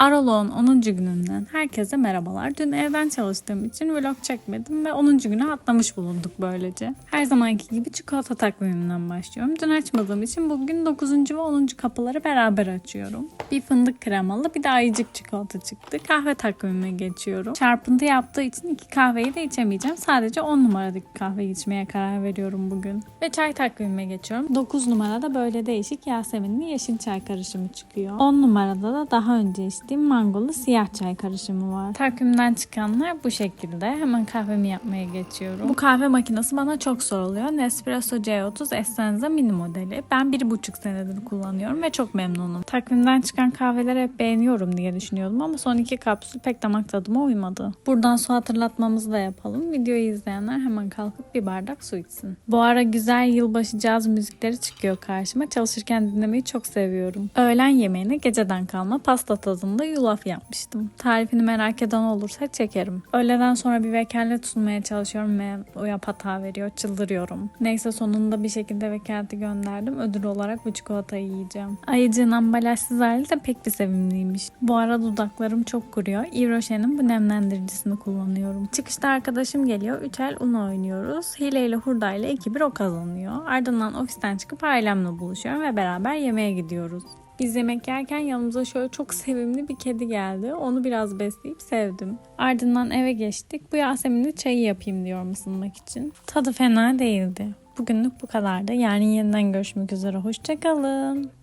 Aralık'ın 10. gününden herkese merhabalar. Dün evden çalıştığım için vlog çekmedim ve 10. günü atlamış bulunduk böylece. Her zamanki gibi çikolata takviminden başlıyorum. Dün açmadığım için bugün 9. ve 10. kapıları beraber açıyorum. Bir fındık kremalı bir de ayıcık çikolata çıktı. Kahve takvimime geçiyorum. Çarpıntı yaptığı için iki kahveyi de içemeyeceğim. Sadece 10 numaradaki kahveyi içmeye karar veriyorum bugün. Ve çay takvimime geçiyorum. 9 numarada böyle değişik Yasemin'li yeşil çay karışımı çıkıyor. 10 numarada da daha önce içtiğim mangolu siyah çay karışımı var. Takvimden çıkanlar bu şekilde. Hemen kahvemi yapmaya geçiyorum. Bu kahve makinesi bana çok soruluyor. Nespresso C30 Essenza mini modeli. Ben 1,5 senedir kullanıyorum ve çok memnunum. Takvimden çıkan kahveleri hep beğeniyorum diye düşünüyordum ama son iki kapsül pek damak tadıma uymadı. Buradan su hatırlatmamızı da yapalım. Videoyu izleyenler hemen kalkıp bir bardak su içsin. Bu ara güzel yılbaşı caz müzikleri çıkıyor karşıma. Çalışırken dinlemeyi çok seviyorum. Öğlen yemeğine geceden kalma pasta tadında yulaf yapmıştım. Tarifini merak eden olursa çekerim. Öğleden sonra bir vekalet sunmaya çalışıyorum ve o yap hata veriyor. Çıldırıyorum. Neyse sonunda bir şekilde vekaleti gönderdim. Ödül olarak bu çikolatayı yiyeceğim. Ayıcığın ambalajsız hali de pek bir sevimliymiş. Bu ara dudaklarım çok kuruyor. Yves bu nemlendiricisini kullanıyorum. Çıkışta arkadaşım geliyor. Üç el Uno oynuyoruz. Hile ile hurda ile 2-1 o kazanıyor. Ardından ofisten çıkıp ailemle buluşuyorum ve beraber yemeğe gidiyoruz. Biz yemek yerken yanımıza şöyle çok sevimli bir kedi geldi. Onu biraz besleyip sevdim. Ardından eve geçtik. Bu Yasemin'le çayı yapayım diyorum ısınmak için. Tadı fena değildi. Bugünlük bu kadardı. Yani yeniden görüşmek üzere. Hoşçakalın.